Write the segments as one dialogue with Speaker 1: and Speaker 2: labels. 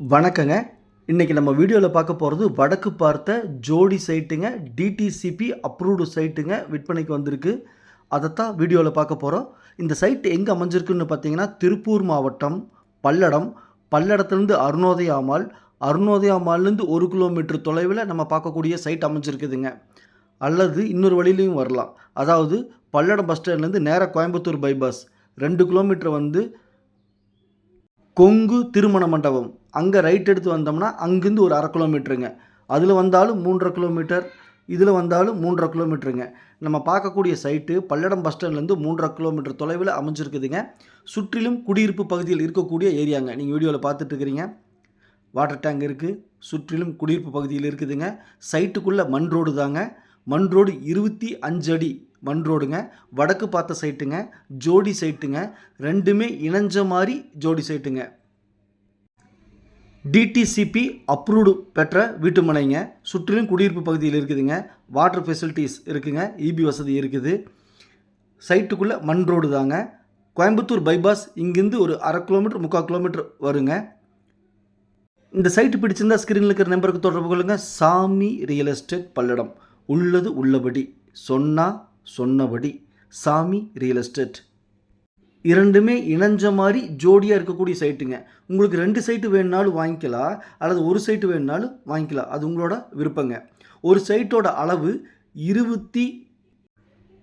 Speaker 1: வணக்கங்க. இன்றைக்கி நம்ம வீடியோவில் பார்க்க போகிறது வடக்கு பார்த்த ஜோடி சைட்டுங்க. டிடிசிபி அப்ரூவ்டு சைட்டுங்க விற்பனைக்கு வந்திருக்கு. அதைத்தான் வீடியோவில் பார்க்க போகிறோம் இந்த சைட் எங்கே அமைஞ்சிருக்குன்னு பார்த்தீங்கன்னா திருப்பூர் மாவட்டம் பல்லடம். பல்லடத்துலேருந்து அருணோதயா மால் ஒரு கிலோமீட்டர் தொலைவில் நம்ம பார்க்கக்கூடிய சைட் அமைஞ்சிருக்குதுங்க. அல்லது இன்னொரு வழியிலையும் வரலாம். அதாவது பல்லடம் பஸ் ஸ்டாண்ட்லேருந்து நேராக கோயம்புத்தூர் பைபாஸ். ரெண்டு கிலோமீட்டர் வந்து கொங்கு திருமண மண்டபம். அங்கே ரைட் எடுத்து வந்தோம்னா அங்கேருந்து ஒரு அரை கிலோமீட்டருங்க அதில் வந்தாலும் மூன்றரை கிலோமீட்டர் இதில் வந்தாலும் மூன்றரை கிலோமீட்டருங்க நம்ம பார்க்கக்கூடிய சைட்டு பல்லடம் பஸ் ஸ்டாண்ட்லேருந்து மூன்றரை கிலோமீட்டர் தொலைவில் அமைஞ்சிருக்குதுங்க. சுற்றிலும் குடியிருப்பு பகுதியில் இருக்கக்கூடிய ஏரியாங்க. நீங்கள் வீடியோவில் பார்த்துட்டு இருக்கிறீங்க. வாட்டர் டேங்க் இருக்குது சுற்றிலும் குடியிருப்பு பகுதியில் இருக்குதுங்க. சைட்டுக்குள்ளே மண் ரோடு தாங்க. மண் ரோடு இருபத்தி அஞ்சு அடி. மண் ரோடுங்க வடக்கு பார்த்த சைட்டுங்க ஜோடி சைட்டுங்க ரெண்டுமே இணைஞ்ச மாதிரி ஜோடி சைட்டுங்க. டிடிசிபி அப்ரூவ்டு பெற்ற வீட்டு மனைங்க சுற்றிலும் குடியிருப்பு பகுதியில் இருக்குதுங்க. வாட்டர் ஃபெசிலிட்டிஸ் இருக்குதுங்க இபி வசதி இருக்குது. சைட்டுக்குள்ளே மண் ரோடு தாங்க. கோயம்புத்தூர் பைபாஸ் இங்கேருந்து ஒரு அரை கிலோமீட்டர் முக்கால் கிலோமீட்டர் வருங்க. இந்த சைட்டு பிடிச்சிருந்தா ஸ்க்ரீனில் இருக்கிற நம்பருக்கு தொடர்பு கொள்ளுங்கள் சாமி ரியல் எஸ்டேட் பல்லடம். உள்ளது உள்ளபடி. சொன்னால் சொன்னபடி சாமி ரியல் எஸ்டேட் இரண்டுமே இணைஞ்ச மாதிரி ஜோடியாக இருக்கக்கூடிய சைட்டுங்க உங்களுக்கு ரெண்டு சைட்டு வேணுனாலும் வாங்கிக்கலாம். அல்லது ஒரு சைட்டு வேணுனாலும் வாங்கிக்கலாம். அது உங்களோட விருப்பங்க. ஒரு சைட்டோட அளவு இருபத்தி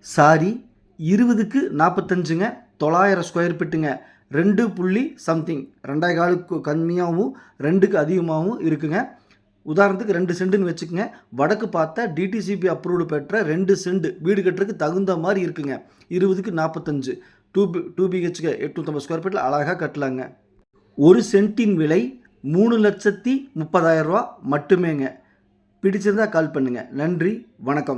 Speaker 1: சாரி இருபதுக்கு நாற்பத்தஞ்சுங்க தொள்ளாயிரம் ஸ்கொயர் ஃபீட்டுங்க ரெண்டு புள்ளி சம்திங் ரெண்டாயிரம் காலுக்கு கம்மியாகவும் ரெண்டுக்கு அதிகமாகவும் இருக்குங்க. உதாரணத்துக்கு ரெண்டு செண்டுன்னு வச்சுக்கோங்க. வடக்கு பார்த்தா டிடிசிபி அப்ரூவ்டு பெற்ற ரெண்டு செண்டு. வீடு கட்டுறதுக்கு தகுந்த மாதிரி இருக்குங்க. இருபதுக்கு நாற்பத்தஞ்சு டூ பி டூ பிஹெச்கே எட்நூற்றம்பது ஸ்கொயர் ஃபீட்டில் அழகாக கட்டலாங்க. ஒரு சென்ட்டின் விலை மூணு லட்சத்தி முப்பதாயிரரூபா மட்டுமேங்க. பிடிச்சிருந்தா கால் பண்ணுங்கள் நன்றி வணக்கம்.